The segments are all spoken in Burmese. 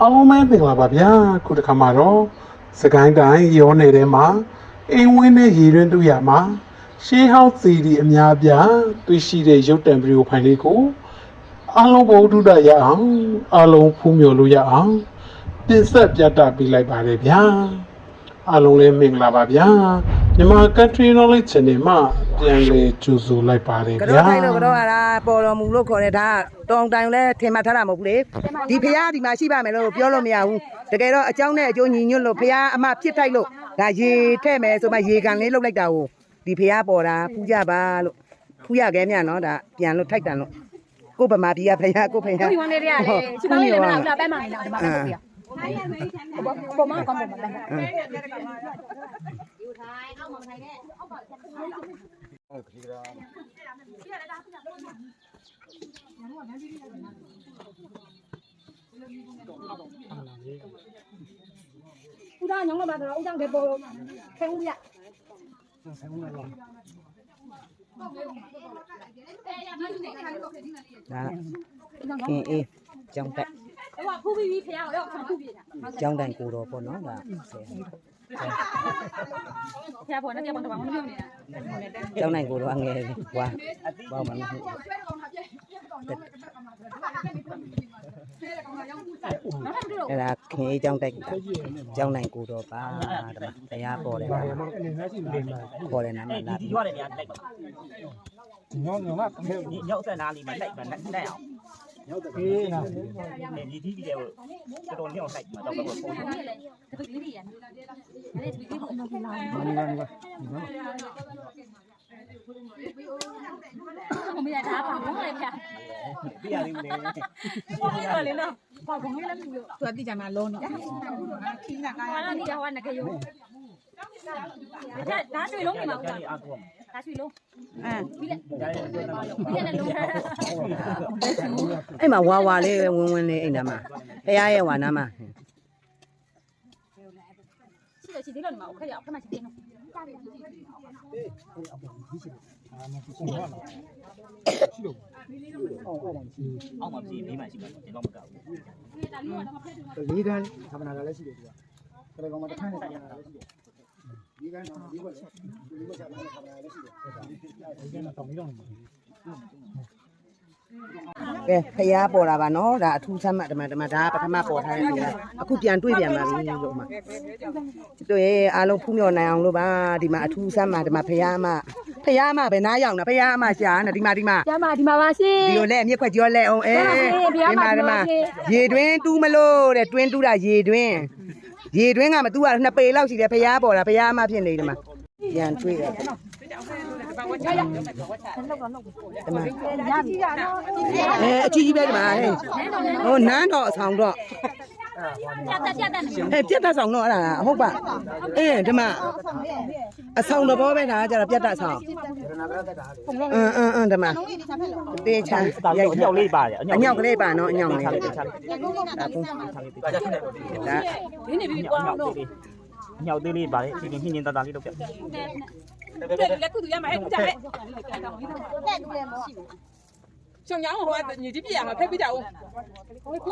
အားလုံးပဲမင်္ဂလာပါဗျာခုတစ်ခါမှာတော့စကိုင်းတိုင်းရောနယ်ထဲမှာအိမ်ဝင်းနဲ့ရေရင်းတူရမှာရှေးဟောင်းစီဒီအများပြားတွေ့ရှိတဲ့ရုပ်တံဗီဒီယိုဖိုင်လေးကိုအားလုံးဘုဒ္ဓတရအောင်အားလုံးဖူးမြော်လို့ရအောင်ပြင်ဆက်ပြသပေးလိုက်ပါတယ်ဗျာအားလုံးလည်းမင်္ဂလာပါဗျာ မြန်မာ country knowledge channel မှာပြန်လေကြိုဆိုလိုက်ပါတယ်ဗျာကတော့တိုင်းတော့ကတော့အားပေါ်တော်မူလို့ခေါ်တယ်ဒါတောင်တိုင်လည်းထင်မှတ်ထားတာမဟုတ်ဘူးလေဒီဖရားဒီမှာရှိပါမယ်လို့ပြောလို့မရဘူးတကယ်တော့အကြောင်းနဲ့အကျိုးညီညွတ်လို့ဖရားအမဖြစ်ထိုက်လို့ဒါရေထဲ့မယ်ဆိုမှရေကန်လေးလှုပ်လိုက်တာကိုဒီဖရားပေါ်တာဖူးကြပါလို့ဖူးရခဲမြန်နော်ဒါပြန်လို့ထိုက်တန်လို့ကို့ဗမာပြည်ကဖရားကို့ဖရားဒီဝန်လေးတွေကလေစူပါလေးတွေမလားပဲမှန်လားဒီမှာပဲပြရပေါ်မှာကောင်းပေါ်မှာပဲ ဦးသားညောင်းလာတာတော့ဦးသားပဲပေါ်ခဲဦးရဒါအင်းအေးကျောင်း တက်ဟိုကဖူးပြီးပြီးဖះရောဖူးပြီးတာကျောင်းတိုင်ကိုတော်ပေါ့နော်ဒါဆယ်ဖះပေါ်နဲ့တရားပေါ်တော့မပြောနေတာကျောင်းတိုင်ကိုတော်အငယ်လေးဝါဘောင်းမလို့နောက်ထပ်တို့အဲ့ဒါခင်အေးကျောင်းတိုက်ကကျောင်းတိုင်ကိုတော်ပါဓမ္မတရားပေါ်တယ်ခေါ်တယ်နာမည်လာဒီပြီးရွာတွေနေရာလိုက်ပါဒီညောင်းညောင်းကဒီညောက်ဆက်နားလေးမှာလိုက်ပါလိုက်လိုက်အောင် ညောက်တဲ့အေးနာဒီဒီကြီးတဲ့ တော်တော်ညောင်းဆိုင်မှာတော့ဘယ်ပုံလဲတပိတ်လေးတွေရနေတယ်တပိတ်လေးကိုအနောက်လာမမရတာပါဘုံလေးဖះပြရလေးမလဲဟောလေနော်ဘာဘုံလေးလည်းမပြောသူကတိကြမှာလုံးနေခီးနာကားဟာလာဒီဟောနကယောဒါဒါရွှေလုံးနေမှာဦးသားအားကိုဒါရွှေလုံးအဲပြီးလက်ပြီးလက်လည်းလုံးအဲ့မှာဝါဝါလေးဝင်းဝင်းလေးအိမ်နာမှာဖရားရဲ့ဝါနာမှာရှိတယ်ရှိသေးလို့နေမှာခက်ရအောင်ခက်မှရှိသေးနော်အောက်မှာပြေးပြီးမှရှိမှာဒီတော့မကောက်ဘူးလေးတန်းခမနာကလည်းရှိတယ်သူကဒါကောင်မှတစ်ခါနဲ့ခမနာကလည်းရှိတယ် ဒီကန်းဒီဘက်ဒီဘက်ဆက်လာခမနာလည်းရှိတယ်ဒီကန်းတော့ပြီးတော့ကဲဖရားပေါ်တာပါနော်ဒါအထူးဆမ်းမှတ်ဓမ္မဓမ္မဒါပထမပေါ်ထားတဲ့ပြည်အခုပြန်တွေ့ပြန်ပါပြီလို့မှာတို့ရဲ့အားလုံးဖူးမြော်နိုင်အောင်လို့ပါဒီမှာအထူးဆမ်းမှတ်ဓမ္မဖရားမဖရားမပဲနားရောက်နေဖရားမရှာနေဒီမှာဒီမှာကျမဒီမှာပါရှင်ဒီလိုလဲအမြက်ခွက်ကြောလဲအောင်အေးဖရားမဖရားမဒီမှာဖရားမရေတွင်းတူးမလို့တဲ့တွင်းတူးတာရေတွင်း ရေတွင်းကမတူးတာနှစ်ပေလောက်ရှိတယ်ဖရားပေါ်တာဖရားမဖြစ်နေဒီမှာပြန်တွေ့တာဒီမှာအဲအကြီးကြီးပဲဒီမှာဟဲ့ဟိုနန်းတော်အဆောင်တော့ ပြတ်တက်ပြတ်တက်နေဟဲ့ပြတ်တတ်ဆောင်တော့အဲ့ဒါဟုတ်ပါအေးဒီမှာအဆောင်တော်ဘောပဲဒါကကြတော့ပြတ်တတ်ဆောင်အင်းအင်းအင်းဒီမှာတေးချာဒါရိုက်ညောက်လေးပါတယ်အညောက်ကလေးပါနော်အညောက်လေးချာဒါလေးချာလေးဒီနေပြီးကွာတော့ညောက်သေးလေးပါတယ်ဒီနေ့ညင်းတတာလေးလုပ်ပြလက်ခုသူရမှာအဲ့ခုကြမဲ့ရှုံညောင်းဟိုကညီကြီးပြရမှာဖက်ပြကြအောင်ခု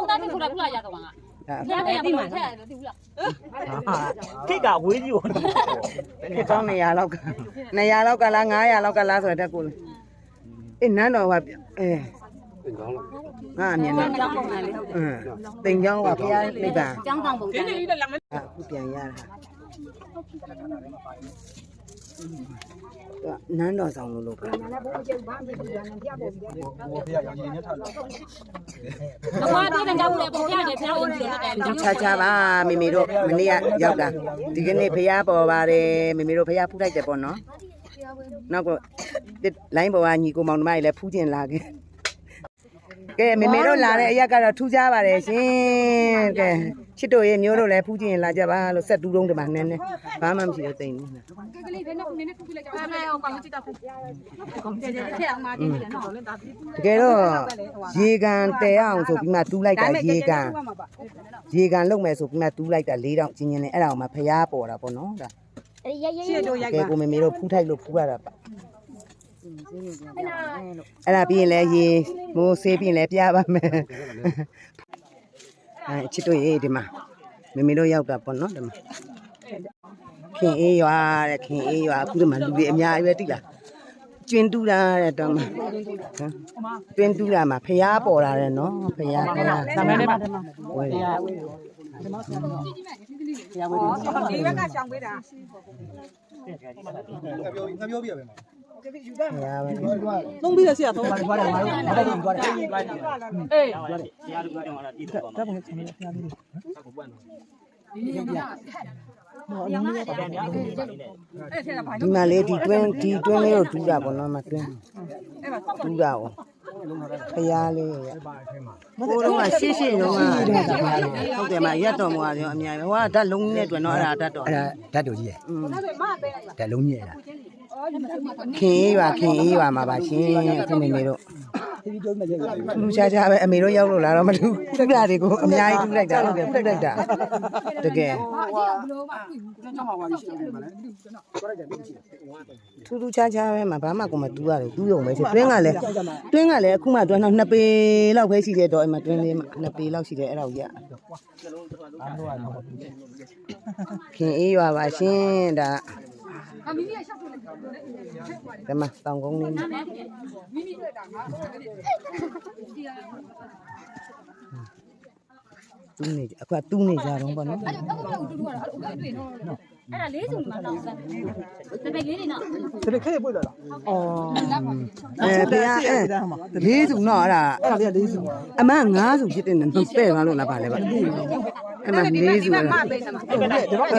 သားတိခုလာခုလာရတော့ပါငါဖះတယ်ဒီမှာဖះတယ်ဒီဘူးလားခိကဝေးကြီးကိုဒီကောင်း200လောက်က200လောက်ကလား900လောက်ကလားဆိုတော့တက်ကိုအေးနန်းတော်ကအဲတင်ကောင်းလားငါအမြင်တော့ကျောင်းပုံစံလေးအင်းတင်ကောင်းကဘုရားနိဗ္ဗာန်ကျောင်းဆောင်ပုံစံဒီလေးနေ့လည်းလမ်းမအခုပြန်ရတာ နန်းတော်ဆောင်လို့လို့ပဲတော့ဒီတန်းကြောက်လေပုံပြတယ်ဖះဝင်တယ်တဲ့ဒီချာချာပါမေမေတို့မနေ့ကရောက်တာဒီကနေ့ဖះပေါ်ပါတယ်မေမေတို့ဖះဖူးလိုက်တယ်ပေါ့နော်နောက်ကလိုင်းပေါ်ကညီကိုမောင်နှမတွေလည်းဖူးကျင်လာခဲ့ ကဲမေမေတို့လာတဲ့အရက်ကတော့ထူးခြားပါတယ်ရှင်ကဲချစ်တို့ရဲ့မျိုးတို့လည်းဖူးကျင်လာကြပါလို့ဆက်တူးတုံးတမနဲ့နဲ့ဘာမှမရှိတော့တိမ်ဘူးကလေးဘယ်နဲ့နည်းနည်းခုပြလိုက်ကြပါမယ်အောင်ကောင်းကြည့်တော့ကောင်းကြည့်တယ်ဖက်အောင်မကြည့်တယ်နော်လည်းဒါတကယ်တော့ရေကန်တဲအောင်ဆိုပြီးမှတူးလိုက်တာရေကန်ရေကန်လုံမယ်ဆိုပြီးမှတူးလိုက်တာ၄တောင်ချင်းချင်းနဲ့အဲ့ဒါကိုမှဖျားပေါ်တာပေါ့နော်ဒါရဲရဲရှေ့တို့ရိုက်ကဲပါကိုမေမေတို့ဖူးထိုက်လို့ဖူးရတာပါ အဲ့ဒါပြီးရင်လည်းရေမိုးဆေးပြီးရင်လည်းပြပါမယ်အဲချစ်တို့ရေးဒီမှာမမေတို့ရောက်တာပေါ့နော်ဒီမှာခင်အေးရွာတဲ့ခင်အေးရွာအခုဒီမှာလူတွေအများကြီးပဲတိလားကျွင်းတူးတာတဲ့တော့မှာဟမ်ကျွင်းတူးတာမှာဖျားပေါ်လာတယ်နော်ဖျားဖျားသမဲလေးပါဝယ် ဒီဘက်ကရှောင်ပေးတာငါပြောပြရမယ်ဖျားပဲသုံးပြီးရစီရသုံးပါဘာလဲငါတို့ငါတို့ဘာလဲအေးတရားသူကတော့အဲ့ဒါတည်တော့ပါတပ်ပုံချင်းနေဖျားလေးအဲ့ထဲကဘာဒီမှာလေဒီတွင်းဒီတွင်းလေးကိုတူးတာပေါ့နော်မတွင်းတူးတာ哦 ဖျားလေးရကိုတော့ကရှေ့ရှေ့တော့ကဟုတ်တယ်မရက်တော်မွာရောအများကြီးဟိုကဓာတ်လုံးနဲ့တွေ့တော့အဲ့ဒါဓာတ်တော်အဲ့ဒါဓာတ်တူကြီးရယ်อืมဓာတ်လုံးကြီးရယ်လားခင်အေးရွာခင်အေးရွာမှာပါရှင်အခုမေမေတို့ ဒီဗီဒီယိုမှာရိုက်ရလူချာချာပဲအမေတို့ရောက်လို့လာတော့မတူတက်တာတွေကိုအများကြီးတူလိုက်တာဟုတ်တယ်ပြတ်လိုက်တာတကယ်ကျွန်တော်မှာပါရှိတယ်ဗါလဲခေါ်လိုက်တယ်မရှိတယ်ထူးထူးခြားခြားပဲမှာဘာမှကိုမတူရတယ်တူးရုံပဲရှိတွင်းကလည်းတွင်းကလည်းအခုမှတွင်းတော့နှစ်ပေလောက်ပဲရှိတဲ့တော့အဲ့မှာတွင်းလေးမှာနှစ်ပေလောက်ရှိတယ်အဲ့ဒါကိုရခင်အေးရွာပါရှင်ဒါအမီမီကရှောက်လို့ ဒီမှာတောင်ကုန်းလေးမီမီတွေ့တာငါတူးနေကြအခုကတူးနေကြတော့ဗောနော်အဲ့တော့တူတူကတော့အဲ့လိုတွေ့နော် အဲ့ဒါလေးစုံမှာတော့ဆက်တပည့်လေးတွေနော်တပည့်ခဲပွေးလာလားအဲဖះအဲလေးစုနော်အဲ့ဒါအဲ့ဒါလေးလေးစုအမငါးစုဖြစ်တဲ့နော်ပဲ့သွားလို့လားပါလဲပါအဲ့မှာလေးစုမလားပေးစမ်း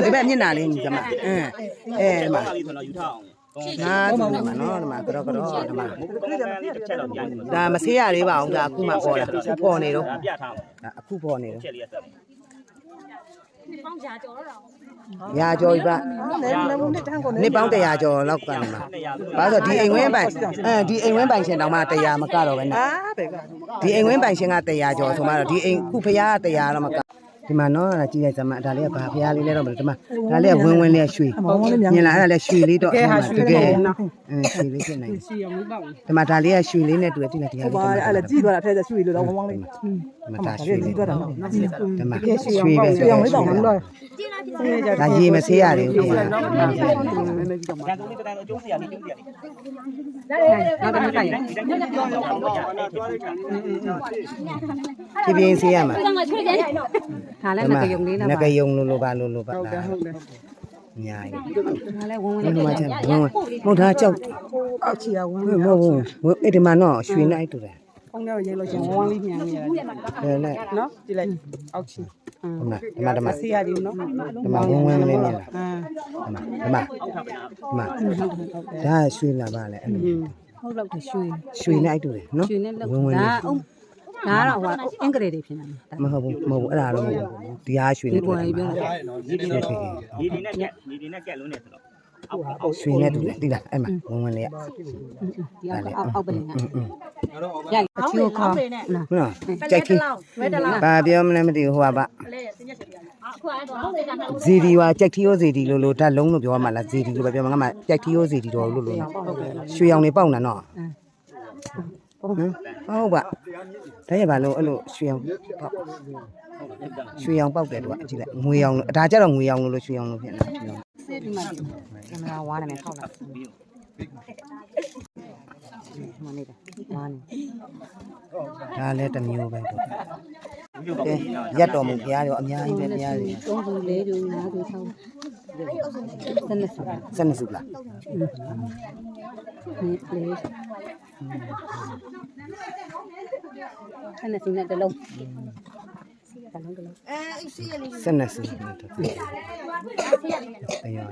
ဒီဘက်မျက်နှာလေးညီကမအင်းအဲမှာပါလေးဆိုတော့ယူထားအောင်ငါးစုဒီမှာနော်ဒီမှာကတော့ကတော့ဒီမှာကလေးကလေးတစ်ချက်တော့ပြန်ပြီဒါမဆေးရလေးပါအောင်ဒါအခုမှပေါ်လာအခုပေါ်နေတော့ပြထားအောင်ဒါအခုပေါ်နေတော့ ချက်လေးရဆက်ပေါင်းကြကြော်တော့တော့ရာကျော်ပြီပါလည်းလည်းဘုံနဲ့တန်းကုန်နေနှစ်ပေါင်း100ကျော်လောက်ကနေမှာဘာလို့ဒီအိမ်ဝင်းပိုင်အဲဒီအိမ်ဝင်းပိုင်ရှင်တောင်မှ100မကတော့ပဲနဲ့အာဘယ်ကဒီအိမ်ဝင်းပိုင်ရှင်က100ကျော်ဆိုမှတော့ဒီအိမ်ခုဖရားက100တော့မက ဒီမှာနော်အဲ့ဒါကြည့်လိုက်စမ်းမဒါလေးကဘာဖရားလေးလဲတော့မလို့ဒီမှာဒါလေးကဝင်းဝင်းလေးရွှေမြင်လားအဲ့ဒါလေးရွှေလေးတော့တကယ်အင်းရွှေလေးဖြစ်နေတယ်စီအောင်လို့ပေါ့ဒီမှာဒါလေးကရွှေလေးနဲ့တူတယ်တိလိုက်တရားဟိုလေးပါအဲ့ဒါကြီးသွားတာထဲကျရွှေလို့တော့ဝမ်းဝမ်းလေးဒီမှာဒါရွှေလေးကြီးသွားတာနော်ဒီမှာရွှေရွှေအောင်ပဲရွှေအောင်လေးတော့မလို့ဒါရေမဆေးရတယ်ဟုတ်လားရန်ကုန်လေးတိုင်းအကျိုးစရာလေး ကျိုးစရာလေးနောက်တစ်ခါရဒီတိုင်းကြောက်ကြောက်တော့ရတယ်ထွေးထွေးချာဖြည်းဖြည်းဆေးရမှာဒီကငါချွေးပြန်ခါလဲဒီမှာငကယုံလို့လို့ပါလို့လို့ပါလားဟုတ်တယ်ညာရီခါလဲဝုန်းဝဘယ်န်းလိုမှချက်ဘုံမဟုတ်တာကြောက်အောက်ချီအောင်ဝမ်းမဟုတ်ဘူးအဲ့ဒီမှာနော်ရွှေနိုင်တူတယ်ဖုန်းထဲရေးလို့ချင်းဝမ်းဝမ်းလေးမြန်နေရတယ်ဒါနဲ့နော်ကြည့်လိုက်အောက်ချီဒီမှာဒီမှာဒီမှာဆေးရတယ်နော်ဒီမှာဝင်းဝင်းလေးမြင်လားအာဒီမှာဒီမှာဒီမှာဒါရွှေလာပါလေအဲ့လိုဟုတ်တော့ရွှေရွှေနိုင်တူတယ်နော်ရွှေနဲ့လောက်ဝင်းဝင်းဒါလေးအုံး ဒါကတော့ဟိုအင်္ဂလိပ်တွေဖြစ်နေတယ်မဟုတ်ဘူးမဟုတ်ဘူးအဲ့ဒါတော့မဟုတ်ဘူးဒီဟာရွှေဒီနဲ့တူပေါ်တယ်ကြီးပြောဒီဒီနဲ့ဒီဒီနဲ့ကက်ဒီဒီနဲ့ကက်လုံးနေဆိုတော့အောက်အောက်ရွှေနဲ့တူတယ်တိလားအဲ့မှာဝင်းဝင်းလေးကဒီအောက်အောက်ပလင်ကอืมရိုက်အချီကိုခေါ်ဟုတ်လားကြိုက်သေးဘာပြောမလဲမသိဘူးဟိုကပါအခုအဲ့တော့ဟုတ်တယ်ကနှုတ်ဇီဒီဟာကြိုက်ထီရောဇီဒီလို့လို့ဓာတ်လုံးလို့ပြောရမှာလားဇီဒီလို့ပဲပြောမှာငါမှကြိုက်ထီရောဇီဒီတော်လို့လို့ရွှေရောင်နေပေါက်နေနော် ဟမ်ဟုတ်ပါဒါရပါလို့အဲ့လိုရွှေရောင်ပေါက်ရွှေရောင်ပေါက်တယ်တော့ကြည့်လိုက်ငွေရောင်လို့ဒါကြတော့ငွေရောင်လို့လို့ရွှေရောင်လို့ဖြစ်နေတာရွှေရောင်စစ်ပြီးမှကင်မရာဝါးနေမယ်ထောက်လိုက် မနေတာဝါးနေဒါလည်းတစ်မျိုးပဲတော့ကဲရက်တော်မူဘုရားရောအများကြီးပဲဘုရားတွေ3ခု4ခု5ခု6ခုစနေစစနေစုလားဒီလေးစနေစနဲ့တလုံး တလုံးတလုံးစနေစုတော့အယော